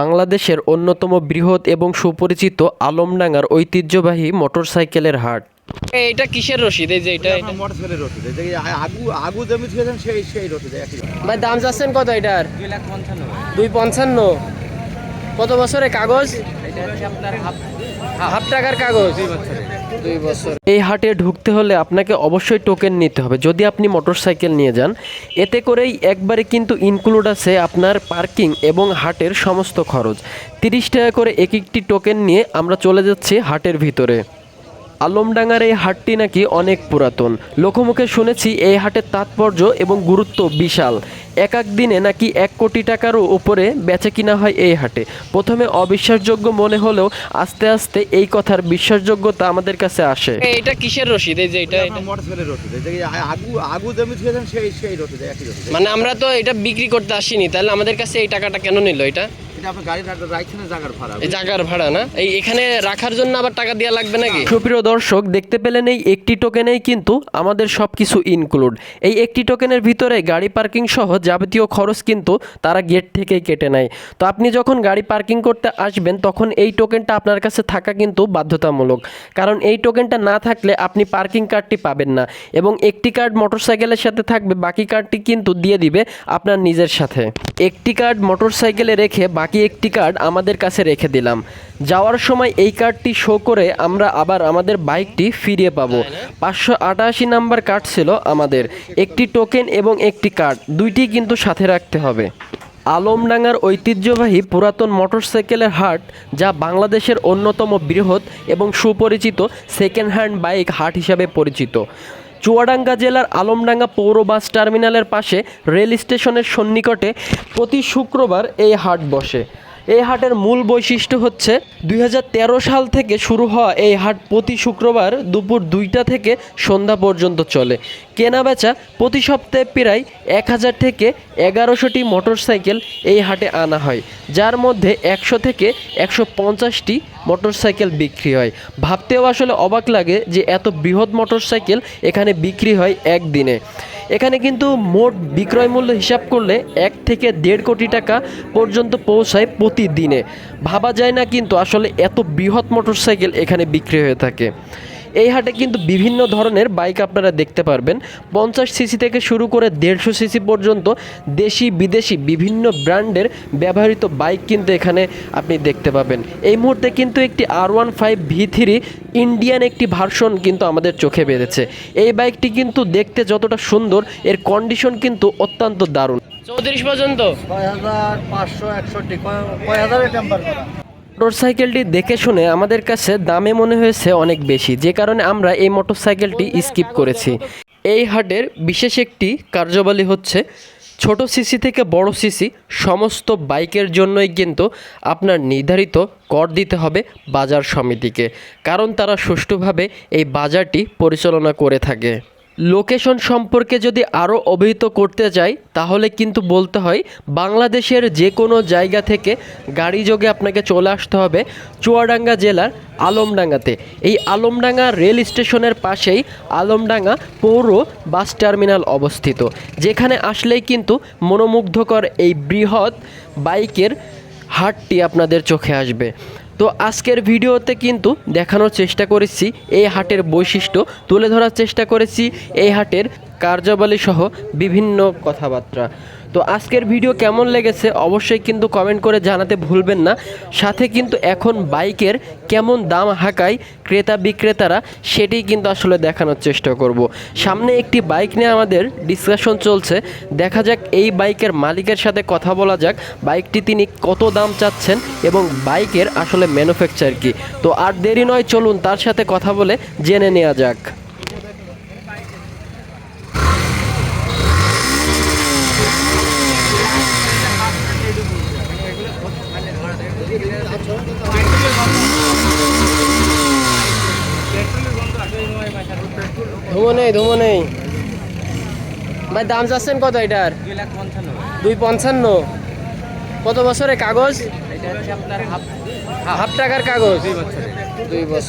বাংলাদেশের অন্যতম বৃহৎ এবং সুপরিচিত আলমডাঙ্গার ঐতিহ্যবাহী মোটরসাইকেলের হাট। এটা কিসের রশিদ? এই যে এটা এটা মোটর রসিদ এই যে আগু আগু জমি ছিলেন সেই সেই রসিদ একই ভাই দাম চাচ্ছেন কত এটার? দুই পঞ্চান্ন। কত বছরে কাগজ? হাফ টাকার কাগজ। দুই বছর। এই হাটে ঢুকতে হলে আপনাকে অবশ্যই টোকেন নিতে হবে। যদি আপনি মোটরসাইকেল নিয়ে যান এতে করেই একবারে কিন্তু ইনক্লুড আছে আপনার পার্কিং এবং হাটের সমস্ত খরচ। তিরিশ টাকা করে এক একটি টোকেন নিয়ে আমরা চলে যাচ্ছি হাটের ভিতরে। আলমডাঙ্গার এই হাটটি নাকি অনেক পুরাতন। লোকমুখে শুনেছি এই হাটের তাৎপর্য এবং গুরুত্ব বিশাল। এক এক দিনে নাকি এক কোটি টাকারও উপরে বেচা কিনা হয় এই হাটে। প্রথমে অবিশ্বাসযোগ্য মনে হলেও আস্তে আস্তে এই কথার বিশ্বাসযোগ্যতা আমাদের কাছে আসে। এটা কিসের রশিদ? এই যে এটা এটা মোটর রসিদ এই যে আগু আগু জমি ছিলেন সেই সেই রসিদ একই রসিদ মানে আমরা তো এটা বিক্রি করতে আসিনি তাহলে আমাদের কাছে এই টাকাটা কেন নিল এটা? ভাড়া। না? এই এখানে রাখার জন্য আবার টাকা দেওয়া লাগবে নাকি? সুপ্রিয় দর্শক দেখতে পেলেন এই একটি টোকেনেই কিন্তু আমাদের সব কিছু ইনক্লুড এই একটি টোকেনের ভিতরে গাড়ি পার্কিং সহ যাবতীয় খরচ কিন্তু তারা গেট থেকেই কেটে নেয়। তো আপনি যখন গাড়ি পার্কিং করতে আসবেন তখন এই টোকেনটা আপনার কাছে থাকা কিন্তু বাধ্যতামূলক। কারণ এই টোকেনটা না থাকলে আপনি পার্কিং কার্ডটি পাবেন না এবং একটি কার্ড মোটরসাইকেলের সাথে থাকবে বাকি কার্ডটি কিন্তু দিয়ে দিবে আপনার নিজের সাথে। একটি কার্ড মোটরসাইকেলে রেখে বাকি একটি কার্ড আমাদের কাছে রেখে দিলাম। যাওয়ার সময় এই কার্ডটি শো করে আমরা আবার আমাদের বাইকটি ফিরিয়ে পাবো। পাঁচশো আটাশি নাম্বার কার্ড ছিল আমাদের। একটি টোকেন এবং একটি কার্ড দুইটি কিন্তু সাথে রাখতে হবে। আলমডাঙ্গার ঐতিহ্যবাহী পুরাতন মোটরসাইকেলের হাট, যা বাংলাদেশের অন্যতম বৃহৎ এবং সুপরিচিত সেকেন্ড হ্যান্ড বাইক হাট হিসাবে পরিচিত। চুয়াডাঙ্গা জেলার আলমডাঙ্গা পৌর বাস টার্মিনালের পাশে রেল স্টেশনের সন্নিকটে প্রতি শুক্রবার এই হাট বসে। এই হাটের মূল বৈশিষ্ট্য হচ্ছে দুই হাজার তেরো সাল থেকে শুরু হওয়া এই হাট প্রতি শুক্রবার দুপুর দুইটা থেকে সন্ধ্যা পর্যন্ত চলে। কেনা বেচা প্রতি সপ্তাহে প্রায় এক হাজার থেকে এগারোশোটি মোটরসাইকেল এই হাটে আনা হয়, যার মধ্যে একশো থেকে একশো পঞ্চাশটি মোটরসাইকেল বিক্রি হয়। ভাবতেও আসলে অবাক লাগে যে এত বৃহৎ মোটরসাইকেল এখানে বিক্রি হয় একদিনে। এখানে কিন্তু মোট বিক্রয় মূল্য হিসাব করলে এক থেকে দেড় কোটি টাকা পর্যন্ত পৌঁছায় প্রতিদিনে। ভাবা যায় না কিন্তু আসলে এত বৃহৎ মোটরসাইকেল এখানে বিক্রি হয়ে থাকে। এই হাটে কিন্তু বিভিন্ন ধরনের বাইক আপনারা দেখতে পারবেন। পঞ্চাশ সিসি থেকে শুরু করে দেড়শো সিসি পর্যন্ত দেশি বিদেশি বিভিন্ন ব্র্যান্ডের ব্যবহৃত বাইক কিন্তু এখানে আপনি দেখতে পাবেন। এই মুহূর্তে কিন্তু একটি R one five V three Indian একটি ভার্সন কিন্তু আমাদের চোখে বেঁধেছে। এই বাইকটি কিন্তু দেখতে যতটা সুন্দর এর কন্ডিশন কিন্তু অত্যন্ত দারুণ। চৌত্রিশ পর্যন্ত? ছয় হাজার পাঁচশো একষট্টি কয় হাজার টেম্পার করা? মোটরসাইকেলটি দেখে শুনে আমাদের কাছে দামে মনে হয়েছে অনেক বেশি, যে কারণে আমরা এই মোটরসাইকেলটি স্কিপ করেছি। এই হাটের বিশেষ একটি কার্যবলী হচ্ছে ছোট সিসি থেকে বড় সিসি, সমস্ত বাইকের জন্যই কিন্তু আপনার নির্ধারিত কর দিতে হবে বাজার সমিতিকে, কারণ তারা সুষ্ঠুভাবে এই বাজারটি পরিচালনা করে থাকে। লোকেশন সম্পর্কে যদি আরও অবহিত করতে চাই তাহলে কিন্তু বলতে হয় বাংলাদেশের যে কোনো জায়গা থেকে গাড়ি যোগে আপনাকে চলে আসতে হবে চুয়াডাঙ্গা জেলার আলমডাঙ্গাতে। এই আলমডাঙ্গা রেল স্টেশনের পাশেই আলমডাঙ্গা পৌর বাস টার্মিনাল অবস্থিত। যেখানে আসলেই কিন্তু মনোমুগ্ধকর এই বৃহৎ বাইকের হাটটি আপনাদের চোখে আসবে। তো আজকের ভিডিওতে কিন্তু দেখানোর চেষ্টা করেছি এই হাটের বৈশিষ্ট্য, তুলে ধরার চেষ্টা করেছি এই হাটের কার্যাবলী সহ বিভিন্ন কথাবার্তা। তো আজকের ভিডিও কেমন লেগেছে অবশ্যই কিন্তু কমেন্ট করে জানাতে ভুলবেন না। সাথে কিন্তু এখন বাইকের কেমন দাম হাঁকায় ক্রেতা বিক্রেতারা সেটি কিন্তু আসলে দেখানোর চেষ্টা করব। সামনে একটি বাইক নিয়ে আমাদের ডিসকাশন চলছে। দেখা যাক এই বাইকের মালিকের সাথে কথা বলা যাক। বাইকটি তিনি কত দাম চাচ্ছেন এবং বাইকের আসলে ম্যানুফ্যাকচার কি। তো আর দেরি নয়, চলুন তার সাথে কথা বলে জেনে নেওয়া যাক। ধুমো নেই ধুমো নেই। ভাই দাম চাচ্ছেন কত এটার? দুই পঞ্চান্ন। কত বছরে কাগজ? হাফ টাকার কাগজ। দুই বছর।